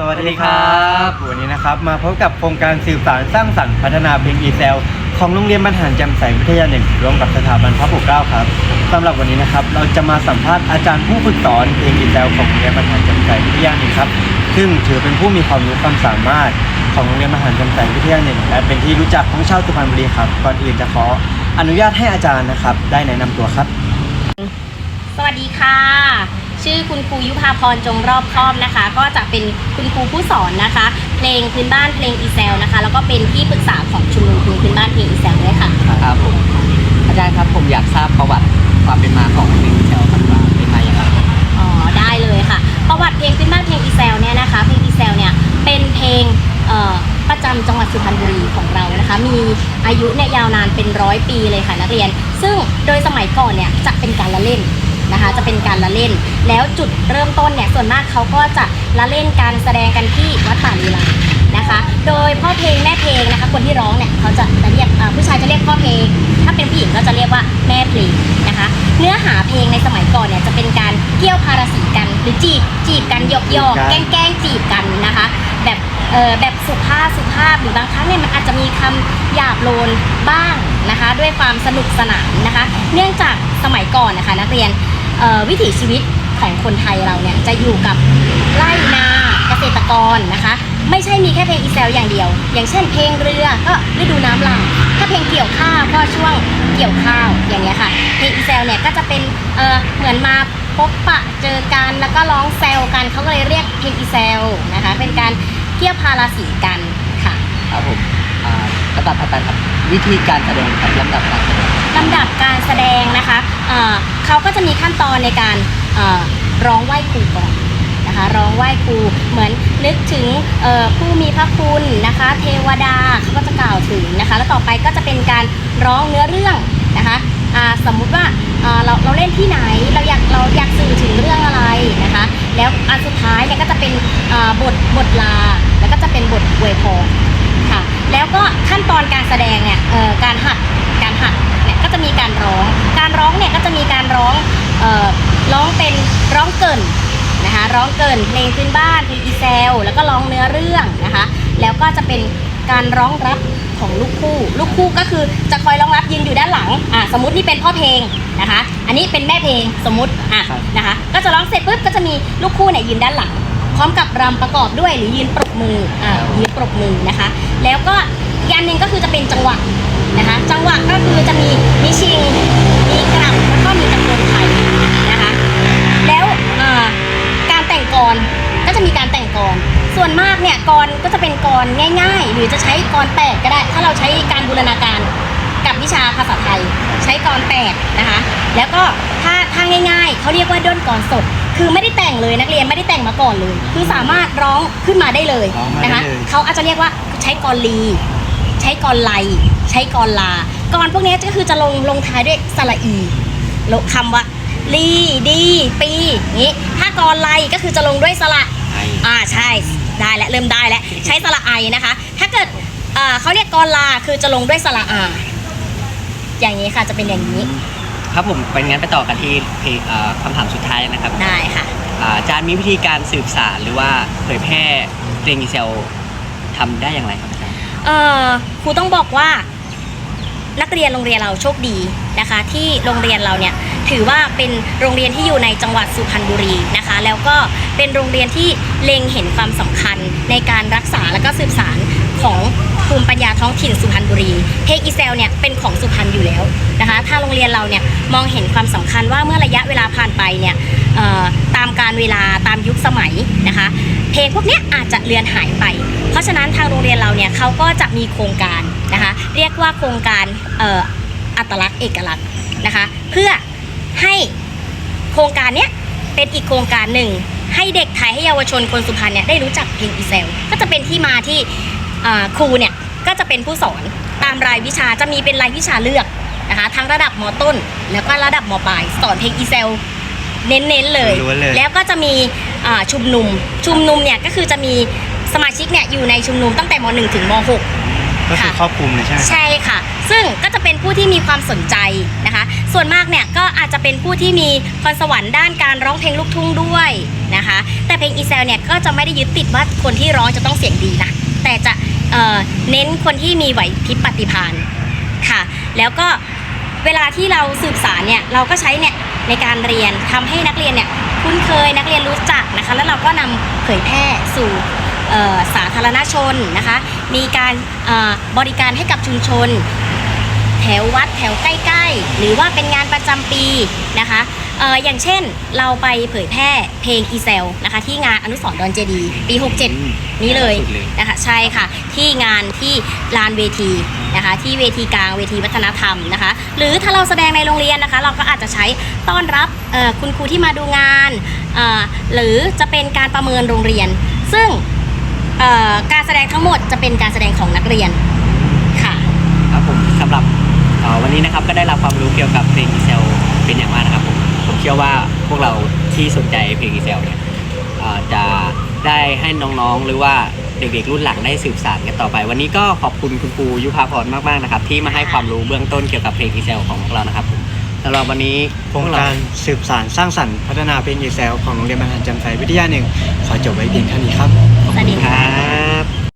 สวัสดีครับวันนี้นะครับ มาพบกับโครงการสืบสารสร้างสรรค์พัฒนาเพลงอีเซลของโรงเรียนบรรหารแจ่มใสวิทยาหนึ่งร่วมกับสถาบันพระปกเกล้าครับสำหรับวันนี้นะครับ เราจะมาสัมภาษณ์อาจารย์ผู้ฝึกสอนเพลงอีเซลของโรงเรียนบรรหารแจ่มใสวิทยาหนึ่งครับ ซึ่งถือเป็นผู้มีความรู้ความสามารถของโรงเรียนบรรหารจ่มใสวิทยาหนึ่งและเป็นที่รู้จักของชาวสุพรรณบุรีครับ ก่อนอื่นจะขออนุญาตให้อาจารย์นะครับ ได้แนะนำตัวครับ สวัสดีค่ะ ชื่อคุณครูยุพาพรจงรอบคอบนะคะ ก็จะเป็นคุณครูผู้สอนนะคะ เพลงพื้นบ้านเพลงอีเซลนะคะ แล้วก็เป็นที่ปรึกษาของชุมนุมเพลงพื้นบ้านเพลงอีเซลด้วยค่ะครับผมอาจารย์ครับผมอยากทราบประวัติความเป็นมาของเพลงแถวครับว่าเป็นมาอย่างไรอ๋อได้เลยค่ะ ประวัติเพลงพื้นบ้านเพลงอีเซลเนี่ยนะคะเพลงอีเซลเนี่ยเป็นเพลงเอ่อประจำจังหวัดสุพรรณบุรีของเรานะคะ มีอายุเนี่ยยาวนานเป็นร้อยปีเลยค่ะนักเรียน ซึ่งโดยสมัยก่อนเนี่ยจะเป็นการละเล่น นะคะ จะเป็นการละเล่น แล้วจุดเริ่มต้นเนี่ยส่วนมากเขาก็จะละเล่นการแสดงกันที่วัดป่าลีลานะคะ โดยพ่อเพลงแม่เพลงนะคะ คนที่ร้องเนี่ยเขาจะจะเรียกอ่าผู้ชายจะเรียกพ่อเพลง ถ้าเป็นผู้หญิงก็จะเรียกว่าแม่เพลงนะคะ เนื้อหาเพลงในสมัยก่อนเนี่ยจะเป็นการเกี่ยวพาราสีกัน หรือจีบจีบกันหยอกหยอกจีบแกกัล้นงแกล้งจีบกันนะคะ แบบเออแบบสุภาพสุภาพหรือบางครั้งเนี่ยมันอาจจะมีคำหยาบโลนบ้างนะคะ ด้วยความสนุกสนานนะคะ เนื่องจากสมัยก่อนนะคะ นักเรียนเอ่อ วิถีชีวิตของคนไทยเราเนี่ยจะอยู่กับไร่นาเกษตรกรนะคะ ไม่ใช่มีแค่เพลงอีเซลอย่างเดียว อย่างเช่นเพลงเรือก็ฤดูน้ำหลากถ้าเพลงเกี่ยวข้าวก็ช่วงเกี่ยวข้าวอย่างเงี้ยค่ะเพลงอีเซลเนี่ยก็จะเป็นเเหมือนมาพบปะเจอกันแล้วก็ร้องแซวกันเขาก็เลยเรียกเพลงอีเซลนะคะ เป็นการเกี่ยวพาราสีกันค่ะครับผมระดับอาจารย์ครับวิธีการแสดงครับลำดับการแสดง ลำดับการแสดงนะคะเขาก็จะมีขั้นตอนในการร้องไหว้ครูก่อนนะคะร้องไหว้ครูเหมือนนึกถึงผู้มีพระคุณนะคะ เทวดาเขาก็จะกล่าวถึงนะคะ แล้วต่อไปก็จะเป็นการร้องเนื้อเรื่องนะคะสมมุติว่าเราเราเล่นที่ไหนเราอยากเราอยากสื่อถึงเรื่องอะไรนะคะ แล้วอันสุดท้ายเนี่ยก็จะเป็นบทบทลา แล้วก็จะเป็นบทอวยพรค่ะ แล้วก็ขั้นตอนการแสดงเนี่ยการหัด ก็จะมีการร้อง การร้องเนี่ยก็จะมีการร้องเอ่อร้องเป็นร้องเกินนะคะร้องเกินเพลงพื้นบ้านเพลงอีเซลแล้วก็ร้องเนื้อเรื่องนะคะแล้วก็จะเป็นการร้องรับของลูกคู่ ลูกคู่ก็คือจะคอยร้องรับยืนอยู่ด้านหลังอะสมมตินี่เป็นพ่อเพลงนะคะ อันนี้เป็นแม่เพลงสมมติอะครับนะคะ ก็จะร้องเสร็จปุ๊บก็จะมีลูกคู่เนี่ยยืนด้านหลัง พร้อมกับรำประกอบด้วยหรือยืนปรบมืออ่ายืนปรบมือนะคะ แล้วก็อีกอันหนึ่งก็คือจะเป็นจังหวะ นะคะ จังหวะก็คือจะมีมีชิง มีกลับแล้วก็มีตะโกนไทยนะคะ แล้วอ่าการแต่งกรก็จะมีการแต่งกรส่วนมากเนี่ยกรก็จะเป็นกรง่าย ๆ หรือจะใช้กรแปดก็ได้ ถ้าเราใช้การบูรณาการกับวิชาภาษาไทย ใช้กรแปดนะคะ แล้วก็ถ้าถ้าง่ายๆเขาเรียกว่าด้นกรสดคือไม่ได้แต่งเลยนักเรียนไม่ได้แต่งมาก่อนเลย คือสามารถร้องขึ้นมาได้เลยร้องมาได้นะคะเลยเขาอาจจะเรียกว่าใช้กรลี ใช้กรไล ใช้กรลากรพวกนี้ก็คือจะลงลงท้ายด้วยสระอีลงคำว่าลีดีปีอย่างนี้ถ้ากรไลก็คือจะลงด้วยสระไออ่าใช่ได้แล้วเริ่มได้แล้วใช้สระไอนะคะ ถ้าเกิดเอ่อเขาเรียกกรลาคือจะลงด้วยสระอาอย่างนี้ค่ะจะเป็นอย่างนี้ ครับผมเป็นงั้นไปต่อกันที่เพลงอ่าคำถามสุดท้ายนะครับ ได้ค่ะอ่าอาจารย์มีวิธีการสืบสารหรือว่าเผยแพร่เพลงอีเซลทำได้อย่างไรครับอาจารย์ เออครูต้องบอกว่านักเรียนโรงเรียนเราโชคดีนะคะ ที่โรงเรียนเราเนี่ยถือว่าเป็นโรงเรียนที่อยู่ในจังหวัดสุพรรณบุรีนะคะ แล้วก็เป็นโรงเรียนที่เล็งเห็นความสำคัญในการรักษาและก็สืบสารของภูมิปัญญาท้องถิ่นสุพรรณบุรีเพลงอีเซลเนี่ยเป็นของสุพรรณอยู่แล้วนะคะถ้าโรงเรียนเราเนี่ยมองเห็นความสำคัญว่าเมื่อระยะเวลาผ่านไปเนี่ยตามการเวลาตามยุคสมัยนะคะ เพลงพวกเนี้ยอาจจะเลือนหายไป เพราะฉะนั้นทางโรงเรียนเราเนี่ยเขาก็จะมีโครงการนะคะ เรียกว่าโครงการเอ่ออัตลักษณ์เอกลักษณ์นะคะ เพื่อให้โครงการเนี้ยเป็นอีกโครงการหนึ่ง ให้เด็กไทยให้เยาวชนคนสุพรรณเนี่ยได้รู้จักเพลงอีเซล ก็จะเป็นที่มาที่อ่าครูเนี่ยก็จะเป็นผู้สอนตามรายวิชาจะมีเป็นรายวิชาเลือกนะคะทั้งระดับมต้น แล้วก็ระดับมปลายสอนเพลงอีเซลเน้นๆเลยล้วนๆเลยแล้วก็จะมีอ่า ชุมนุม ชุมนุมเนี่ยก็คือจะมีสมาชิกเนี่ยอยู่ในชุมนุมตั้งแต่ม .1 ถึงม .6 ก็คือค่ะครอบคลุมเลยใช่ไหมครับใช่ค่ะ ซึ่งก็จะเป็นผู้ที่มีความสนใจนะคะ ส่วนมากเนี่ยก็อาจจะเป็นผู้ที่มีพรสวรรค์ด้านการร้องเพลงลูกทุ่งด้วยนะคะ แต่เพลงอีเซลเนี่ยก็จะไม่ได้ยึดติดว่าคนที่ร้องจะต้องเสียงดีนะ แต่จะเอ่อเน้นคนที่มีไหวพริบปฏิภาณค่ะ แล้วก็เวลาที่เราสืบสารเนี่ยเราก็ใช้เนี่ยในการเรียนทำให้นักเรียนเนี่ย คุ้นเคยนักเรียนรู้จักนะคะ แล้วเราก็นำเผยแพร่สู่เอ่อสาธารณชนนะคะ มีการเอ่อบริการให้กับชุมชน แถววัดแถวใกล้ๆ หรือว่าเป็นงานประจำปีนะคะเอออย่างเช่นเราไปเผยแพร่เพลงอีเซลนะคะที่งานอนุสรณ์ดอนเจดีย์ปี 67 นี้เลยสุดเลยนะคะใช่ค่ะ ที่งานที่ลานเวทีนะคะที่เวทีกลางเวทีวัฒนธรรมนะคะ หรือถ้าเราแสดงในโรงเรียนนะคะ เราก็อาจจะใช้ต้อนรับคุณครูที่มาดูงาน หรือจะเป็นการประเมินโรงเรียน ซึ่งการแสดงทั้งหมดจะเป็นการแสดงของนักเรียนค่ะครับผมสำหรับวันนี้นะครับก็ได้รับความรู้เกี่ยวกับเพลงอีเซลเป็นอย่างมากนะครับผมผมเชื่อว่าพวกเราที่สนใจเพลงอีเซลเนี่ยจะได้ให้น้องๆหรือว่า เด็กๆรุ่นหลังได้สืบสานกันต่อไป วันนี้ก็ขอบคุณคุณครูยุพาพรมากๆนะครับ ที่มาให้ความรู้เบื้องต้นเกี่ยวกับเพลงอีเซลของพวกเรานะครับผมสำหรับวันนี้โครงการสืบสานสร้างสรรค์พัฒนาเพลงอีเซลของโรงเรียนบรรหารจำใสวิทยาหนึ่งขอจบไว้เพียงเท่านี้ครับ สวัสดีครับ